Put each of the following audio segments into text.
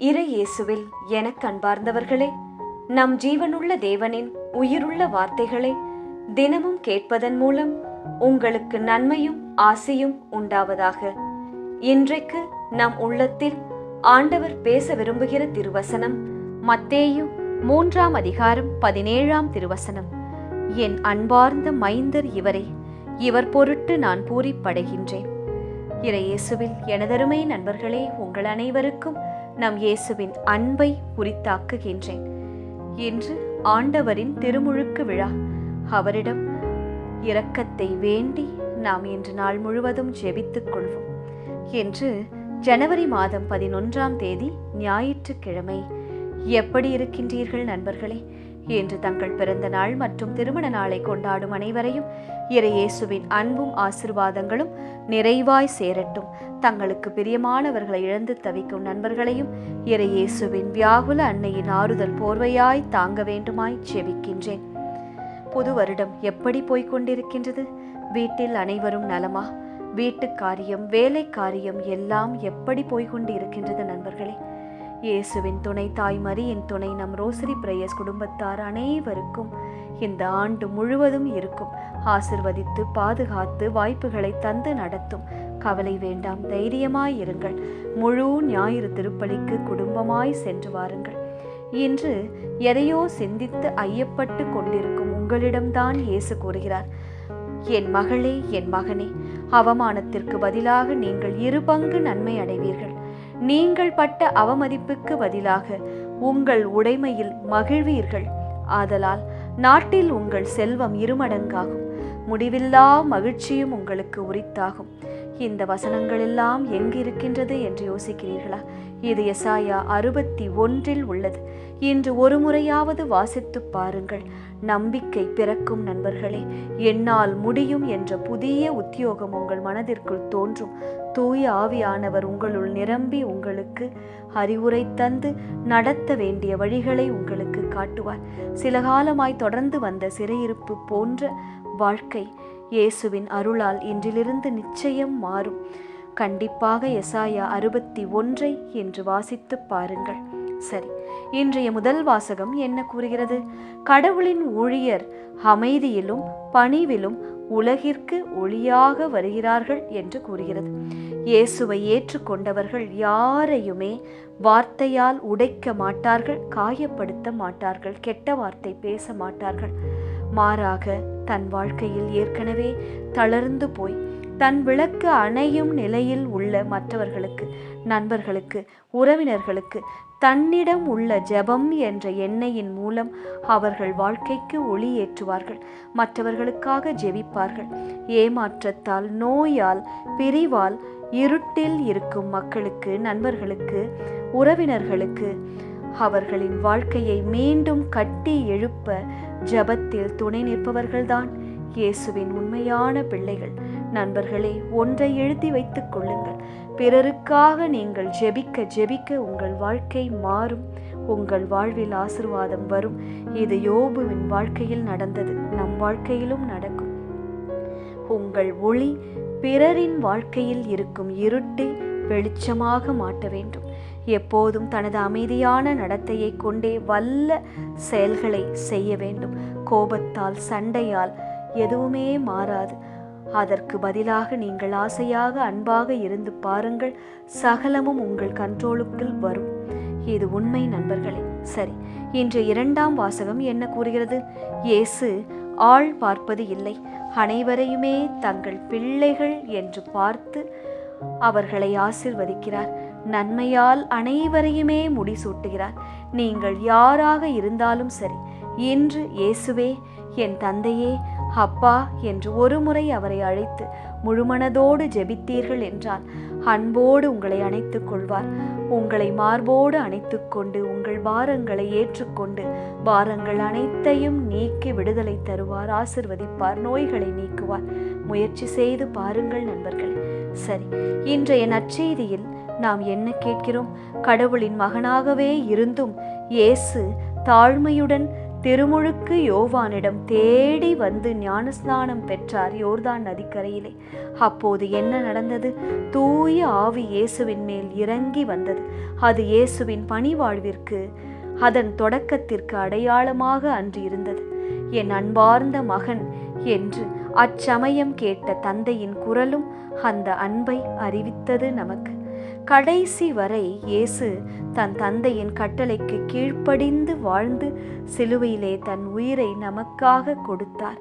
இறை இயேசுவில் எனக் அன்பார்ந்தவர்களே நம் ஜீவனுள்ள தேவனின் உயிருள்ள வார்த்தைகளை தினமும் கேட்பதன் மூலம் உங்களுக்கு நன்மையும் ஆசையும் உண்டாவதாக. இன்றைக்கு நம் உள்ளத்தில் ஆண்டவர் பேச விரும்புகிற திருவசனம் மத்தேயு மூன்றாம் அதிகாரம் பதினேழாம் திருவசனம். என் அன்பார்ந்த மைந்தர் இவரே இவர் பொருட்டு நான் பூரிப்படைகின்றேன். இறையேசுவில் எனதருமை நண்பர்களே உங்கள் அனைவருக்கும் நம் இயேசுவின் அன்பை உரித்தாக்குகின்றேன். இன்று ஆண்டவரின் திருமுழுக்கு விழா. அவரிடம் இரக்கத்தை வேண்டி நாம் இன்று நாள் முழுவதும் ஜெபித்துக் கொள்வோம். என்று ஜனவரி மாதம் பதினொன்றாம் தேதி ஞாயிற்றுக்கிழமை. எப்படி இருக்கின்றீர்கள் நண்பர்களே? இன்று தங்கள் பிறந்த நாள் மற்றும் திருமண நாளை கொண்டாடும் அனைவரையும் இறையேசுவின் அன்பும் ஆசிர்வாதங்களும் நிறைவாய் சேரட்டும். தங்களுக்கு பிரியமானவர்களை இழந்து தவிக்கும் நண்பர்களையும் இறையேசுவின் வியாகுல அன்னையின் ஆறுதல் போர்வையாய் தாங்க வேண்டுமாய் செவிக்கின்றேன் புது வருடம் எப்படி போய்க் கொண்டிருக்கின்றது? வீட்டில் அனைவரும் நலமா? வீட்டு காரியம் வேலை காரியம் எல்லாம் எப்படி போய்கொண்டு இருக்கின்றது நண்பர்களே? இயேசுவின் துணை தாய் மரியின் துணை நம் ரோசரி பிரேயர்ஸ் குடும்பத்தார் அனைவருக்கும் இந்த ஆண்டு முழுவதும் இருக்கும். ஆசிர்வதித்து பாதுகாத்து வாய்ப்புகளை தந்து நடத்தும் கவலை வேண்டாம். தைரியமாய் இருங்கள். முழு ஞாயிறு திருப்பலிக்கு குடும்பமாய் சென்று வாருங்கள். இன்று எதையோ சிந்தித்து ஐயப்பட்டு கொண்டிருக்கும் உங்களிடம்தான் இயேசு கூறுகிறார். என் மகளே என் மகனே அவமானத்திற்கு பதிலாக நீங்கள் இரு பங்கு நன்மை அடைவீர்கள். நீங்கள் பட்ட அவமதிப்புக்கு பதிலாக உங்கள் உடைமையில் மகிழ்வீர்கள். ஆதலால் நாட்டில் உங்கள் செல்வம் இருமடங்காகும். முடிவில்லா மகிழ்ச்சியும் உங்களுக்கு உரித்தாகும். இந்த வசனங்கள் எல்லாம் எங்கு இருக்கின்றது என்று யோசிக்கிறீர்களா? இது எசாயா அறுபத்தி ஒன்றில் உள்ளது. இன்று ஒரு முறையாவது வாசித்து பாருங்கள். நம்பிக்கை பிறக்கும் நண்பர்களே என்னால் முடியும் என்ற புதிய உத்தியோகம் உங்கள் மனதிற்குள் தோன்றும். தூய ஆவியானவர் உங்களுள் நிரம்பி உங்களுக்கு அறிவுரை தந்து நடத்த வேண்டிய வழிகளை உங்களுக்கு காட்டுவார். சில காலமாய் தொடர்ந்து வந்த சிறையிருப்பு போன்ற வாழ்க்கை இயேசுவின் அருளால் இன்றிலிருந்து நிச்சயம் மாறும். கண்டிப்பாக எசாயா அறுபத்தி ஒன்றை என்று வாசித்து பாருங்கள். சரி இன்றைய முதல் வாசகம் என்ன கூறுகிறது? கடவுளின் ஊழியர் அமைதியிலும் பணிவிலும் உலகிற்கு ஒளியாக வருகிறார்கள் என்று கூறுகிறது. இயேசுவை ஏற்றுக்கொண்டவர்கள் யாரையுமே வார்த்தையால் உடைக்க மாட்டார்கள் காயப்படுத்த மாட்டார்கள் கெட்ட வார்த்தை பேச மாட்டார்கள். மாறாக தன் வாழ்க்கையில் ஏற்கனவே தளர்ந்து போய் தன் விளக்கு அணையும் நிலையில் உள்ள மற்றவர்களுக்கு நண்பர்களுக்கு உறவினர்களுக்கு தன்னிடம் உள்ள ஜெபம் என்ற எண்ணெயின் மூலம் அவர்கள் வாழ்க்கைக்கு ஒளி ஏற்றுவார்கள் மற்றவர்களுக்காக ஜெபிப்பார்கள். ஏமாற்றத்தால் நோயால் பிரிவால் இருட்டில் இருக்கும் மக்களுக்கு நண்பர்களுக்கு உறவினர்களுக்கு அவர்களின் வாழ்க்கையை மீண்டும் கட்டி எழுப்ப ஜபத்தில் துணை நிற்பவர்கள்தான் இயேசுவின் உண்மையான பிள்ளைகள். நண்பர்களே ஒன்றை எழுதி வைத்துக் கொள்ளுங்கள். பிறருக்காக நீங்கள் ஜெபிக்க ஜெபிக்க உங்கள் வாழ்க்கை மாறும். உங்கள் வாழ்வில் ஆசிர்வாதம் வரும். இது யோபுவின் வாழ்க்கையில் நடந்தது. நம் வாழ்க்கையிலும் நடக்கும். உங்கள் ஒளி பிறரின் வாழ்க்கையில் இருக்கும் இருட்டை வெளிச்சமாக மாட்ட வேண்டும். எப்போதும் தனது அமைதியான நடத்தையை கொண்டே வல்ல செயல்களை செய்ய வேண்டும். கோபத்தால் சண்டையால் எதுவுமே மாறாது. அதற்கு பதிலாக நீங்கள் ஆசையாக அன்பாக இருந்து பாருங்கள். சகலமும் உங்கள் கண்ட்ரோலுக்குள் வரும். இது உண்மை நண்பர்களே. சரி இன்று இரண்டாம் வாசகம் என்ன கூறுகிறது? இயேசு ஆள் பார்ப்பது இல்லை. அனைவரையுமே தங்கள் பிள்ளைகள் என்று பார்த்து அவர்களை ஆசிர்வதிக்கிறார். நன்மையால் அனைவரையுமே முடிசூட்டுகிறார். நீங்கள் யாராக இருந்தாலும் சரி இன்று இயேசுவே என் தந்தையே அப்பா என்று ஒருமுறை அவரை அழைத்து முழுமனதோடு ஜெபித்தீர்கள் என்றால் அன்போடு உங்களை அணைத்துக் கொள்வார் உங்களை மார்போடு அணைத்துக் கொண்டு உங்கள் பாரங்களை ஏற்றுக்கொண்டு பாரங்கள் அனைத்தையும் நீக்கி விடுதலை தருவார் ஆசிர்வதிப்பார் நோய்களை நீக்குவார். முயற்சி செய்து பாருங்கள் நண்பர்களே. சரி இன்றைய நற்செய்தியில் நாம் என்ன கேட்கிறோம்? கடவுளின் மகனாகவே இருந்தும் இயேசு தாழ்மையுடன் திருமுழுக்கு யோவானிடம் தேடி வந்து ஞானஸ்நானம் பெற்றார் யோர்தான் நதிக்கரையிலே. அப்போது என்ன நடந்தது? தூய ஆவி இயேசுவின் மேல் இறங்கி வந்தது. அது இயேசுவின் பணிவாழ்விற்கு அதன் தொடக்கத்திற்கு அடையாளமாக அன்று இருந்தது. என் அன்பார்ந்த மகன் என்று அச்சமயம் கேட்ட தந்தையின் குரலும் அந்த அன்பை அறிவித்தது நமக்கு. கடைசி வரை இயேசு தன் தந்தையின் கட்டளைக்கு கீழ்ப்படிந்து வாழ்ந்து சிலுவையிலே தன் உயிரை நமக்காக கொடுத்தார்.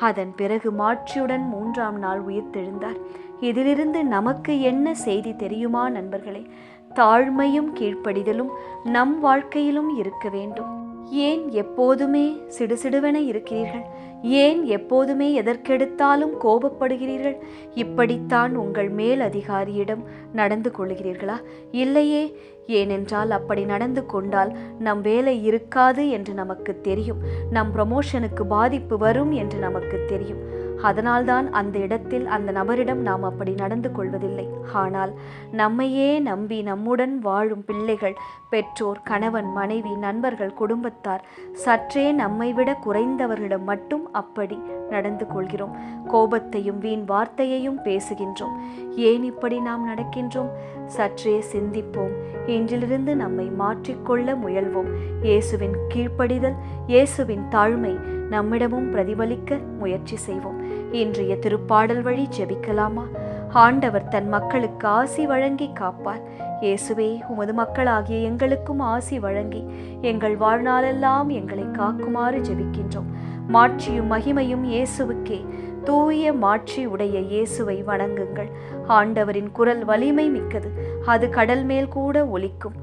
அதன் பிறகு மாட்சியுடன் மூன்றாம் நாள் உயிர்த்தெழுந்தார். இதிலிருந்து நமக்கு என்ன செய்தி தெரியுமா நண்பர்களே? தாழ்மையும் கீழ்ப்படிதலும் நம் வாழ்க்கையிலும் இருக்க வேண்டும். ஏன் எப்போதுமே சிடுசிடுவென இருக்கிறீர்கள்? ஏன் எப்போதுமே எதற்கெடுத்தாலும் கோபப்படுகிறீர்கள்? இப்படித்தான் உங்கள் மேல் அதிகாரியிடம் நடந்து கொள்கிறீர்களா? இல்லையே. ஏனென்றால் அப்படி நடந்து கொண்டால் நம் வேலை இருக்காது என்று நமக்கு தெரியும். நம் ப்ரமோஷனுக்கு பாதிப்பு வரும் என்று நமக்கு தெரியும். அதனால்தான் அந்த இடத்தில் அந்த நபரிடம் நாம் அப்படி நடந்து கொள்வதில்லை. ஆனால் நம்மையே நம்பி நம்முடன் வாழும் பிள்ளைகள் பெற்றோர் கணவன் மனைவி நண்பர்கள் குடும்பத்தார் சற்றே நம்மை விட குறைந்தவர்களிடம் மட்டும் அப்படி நடந்து கொள்கிறோம். கோபத்தையும் வீண் வார்த்தையையும் பேசுகின்றோம். ஏன் இப்படி நாம் நடக்கின்றோம்? சற்றே சிந்திப்போம். இன்றிலிருந்து நம்மை மாற்றிக்கொள்ள முயல்வோம். இயேசுவின் கீழ்ப்படிதல் இயேசுவின் தாழ்மை நம்மிடமும் பிரதிபலிக்க முயற்சி செய்வோம். இன்றைய திருப்பாடல் வழி ஜெபிக்கலாமா? ஆண்டவர் தன் மக்களுக்கு ஆசி வழங்கி காப்பார். இயேசுவே உமது மக்களாகிய எங்களுக்கும் ஆசி வழங்கி எங்கள் வாழ்நாளெல்லாம் எங்களை காக்குமாறு ஜெபிக்கின்றோம். மாட்சியும் மகிமையும் இயேசுவுக்கே. தூய மாட்சி உடைய இயேசுவை வணங்குங்கள். ஆண்டவரின் குரல் வலிமை மிக்கது. அது கடல் மேல் கூட ஒலிக்கும்.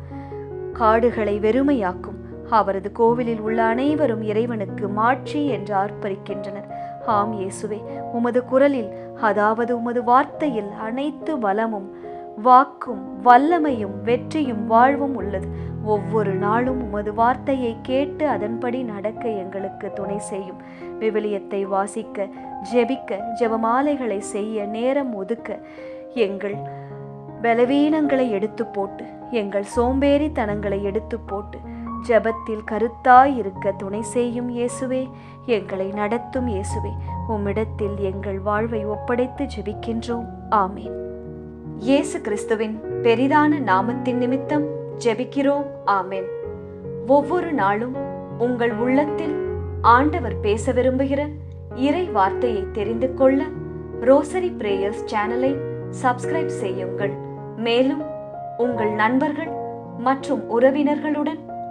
காடுகளை வெறுமையாக்கும். அவரது கோவிலில் உள்ள அனைவரும் இறைவனுக்கு மாட்சி என்று ஆர்ப்பரிக்கின்றனர் ஆம் இயேசுவே உமது குரலில் அதாவது உமது வார்த்தையில் அனைத்து வளமும் வாக்கும் வல்லமையும் வெற்றியும் வாழ்வும் உள்ளது. ஒவ்வொரு நாளும் உமது வார்த்தையை கேட்டு அதன்படி நடக்க எங்களுக்கு துணை செய்யும். விவிலியத்தை வாசிக்க ஜெபிக்க ஜெபமாலைகளை செய்ய நேரம் ஒதுக்க எங்கள் பலவீனங்களை எடுத்து போட்டு எங்கள் சோம்பேறித்தனங்களை எடுத்து போட்டு ஜெபத்தில் கருத்தாய் இருக்க துணை செய்யும் இயேசுவே எங்களை நடத்தும் இயேசுவே உம்மிடத்தில் எங்கள் வாழ்வை ஒப்படைத்து ஜெபிக்கின்றோம். ஆமேன். இயேசு கிறிஸ்துவின் பெரிதான நாமத்தின் நிமித்தம் ஜெபிக்கிறோம். ஆமேன். ஒவ்வொரு நாளும் உங்கள் உள்ளத்தில் ஆண்டவர் பேச விரும்புகிற இறை வார்த்தையை தெரிந்து கொள்ள ரோசரி பிரேயர்ஸ் சேனலை சப்ஸ்கிரைப் செய்யுங்கள். மேலும் உங்கள் நண்பர்கள் மற்றும் உறவினர்களுடன்